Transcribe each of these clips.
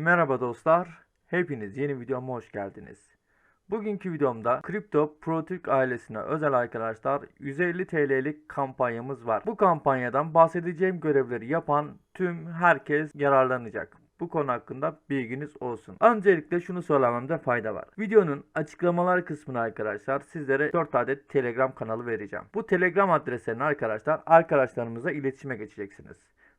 Merhaba dostlar. Hepiniz yeni videoma hoş geldiniz. Bugünkü videomda Kripto Pro Türk ailesine özel arkadaşlar 150 TL'lik kampanyamız var. Bu kampanyadan bahsedeceğim görevleri yapan tüm herkes yararlanacak. Bu konu hakkında bilginiz olsun. Öncelikle şunu söylememde fayda var. Videonun açıklamalar kısmına arkadaşlar sizlere 4 adet Telegram kanalı vereceğim. Bu Telegram adreslerini arkadaşlar arkadaşlarımıza iletişime geçeceksiniz.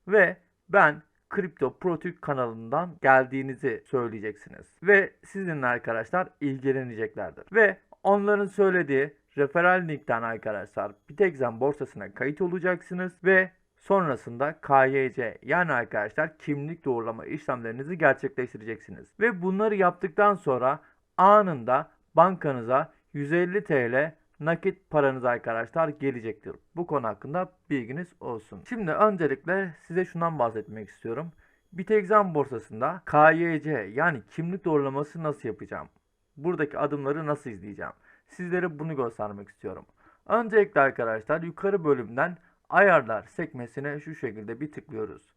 Ve ben Kripto Pro Türk kanalından geldiğinizi söyleyeceksiniz. Ve sizinle arkadaşlar ilgileneceklerdir. Ve onların söylediği referral linkten arkadaşlar Bitexen borsasına kayıt olacaksınız ve sonrasında KYC yani arkadaşlar kimlik doğrulama işlemlerinizi gerçekleştireceksiniz. Ve bunları yaptıktan sonra anında bankanıza 150 TL nakit paranız arkadaşlar gelecektir. Bu konu hakkında bilginiz olsun. Şimdi öncelikle size şundan bahsetmek istiyorum. Bitexam borsasında KYC yani kimlik doğrulaması nasıl yapacağım? Buradaki adımları nasıl izleyeceğim? Sizlere bunu göstermek istiyorum. Öncelikle arkadaşlar yukarı bölümden ayarlar sekmesine şu şekilde bir tıklıyoruz.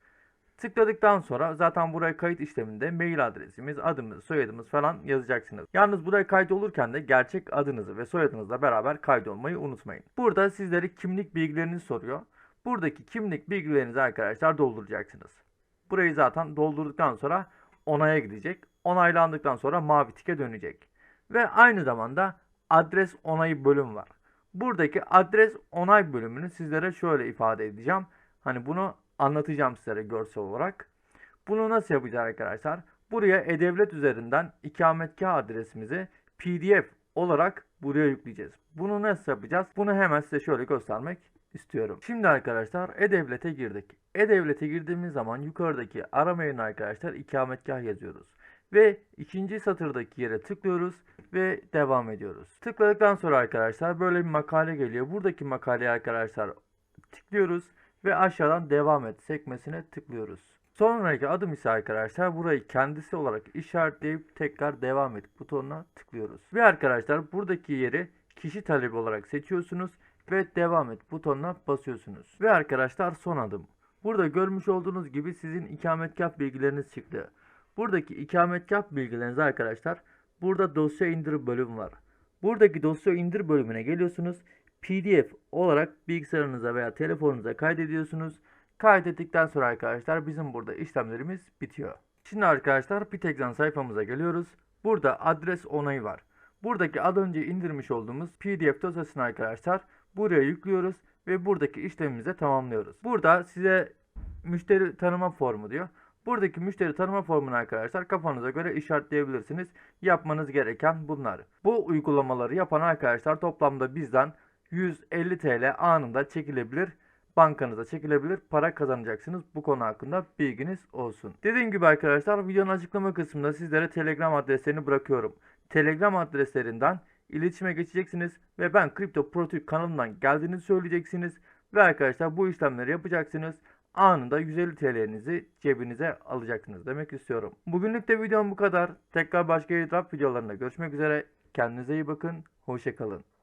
Tıkladıktan sonra zaten buraya kayıt işleminde mail adresimiz, adımız, soyadımız falan yazacaksınız. Yalnız buraya kayıt olurken de gerçek adınızı ve soyadınızla beraber kaydolmayı unutmayın. Burada sizlere kimlik bilgilerinizi soruyor. Buradaki kimlik bilgilerinizi arkadaşlar dolduracaksınız. Burayı zaten doldurduktan sonra onaya gidecek. Onaylandıktan sonra mavi tike dönecek. Ve aynı zamanda adres onayı bölüm var. Buradaki adres onay bölümünü sizlere şöyle ifade edeceğim. Hani bunu anlatacağım sizlere görsel olarak. Bunu nasıl yapacağız arkadaşlar? Buraya e-devlet üzerinden ikametgah adresimizi pdf olarak buraya yükleyeceğiz. Bunu nasıl yapacağız? Bunu hemen size şöyle göstermek istiyorum. Şimdi arkadaşlar e-devlete girdik. E-devlete girdiğimiz zaman yukarıdaki arama arkadaşlar ikametgah yazıyoruz. Ve ikinci satırdaki yere tıklıyoruz ve devam ediyoruz. Tıkladıktan sonra arkadaşlar böyle bir makale geliyor. Buradaki makaleye arkadaşlar tıklıyoruz ve aşağıdan devam et sekmesine tıklıyoruz. Sonraki adım ise arkadaşlar burayı kendisi olarak işaretleyip tekrar devam et butonuna tıklıyoruz. Ve arkadaşlar buradaki yeri kişi talebi olarak seçiyorsunuz ve devam et butonuna basıyorsunuz. Ve arkadaşlar son adım. Burada görmüş olduğunuz gibi sizin ikametgah bilgileriniz çıktı. Buradaki ikametgah bilgileriniz arkadaşlar burada dosya indir bölüm var. Buradaki dosya indir bölümüne geliyorsunuz. PDF olarak bilgisayarınıza veya telefonunuza kaydediyorsunuz. Kaydettikten sonra arkadaşlar bizim burada işlemlerimiz bitiyor. Şimdi arkadaşlar Bitexen sayfamıza geliyoruz. Burada adres onayı var. Buradaki az önce indirmiş olduğumuz PDF dosyasını arkadaşlar buraya yüklüyoruz ve buradaki işlemimizi tamamlıyoruz. Burada size müşteri tanıma formu diyor. Buradaki müşteri tanıma formunu arkadaşlar kafanıza göre işaretleyebilirsiniz. Yapmanız gereken bunlar. Bu uygulamaları yapan arkadaşlar toplamda bizden 150 TL anında çekilebilir. Bankanıza çekilebilir. Para kazanacaksınız. Bu konu hakkında bilginiz olsun. Dediğim gibi arkadaşlar videonun açıklama kısmında sizlere Telegram adreslerini bırakıyorum. Telegram adreslerinden iletişime geçeceksiniz ve ben Kripto Pro Türk kanalından geldiğinizi söyleyeceksiniz. Ve arkadaşlar bu işlemleri yapacaksınız. Anında 150 TL'nizi cebinize alacaksınız demek istiyorum. Bugünlük de videom bu kadar. Tekrar başka airdrop videolarında görüşmek üzere. Kendinize iyi bakın. Hoşçakalın.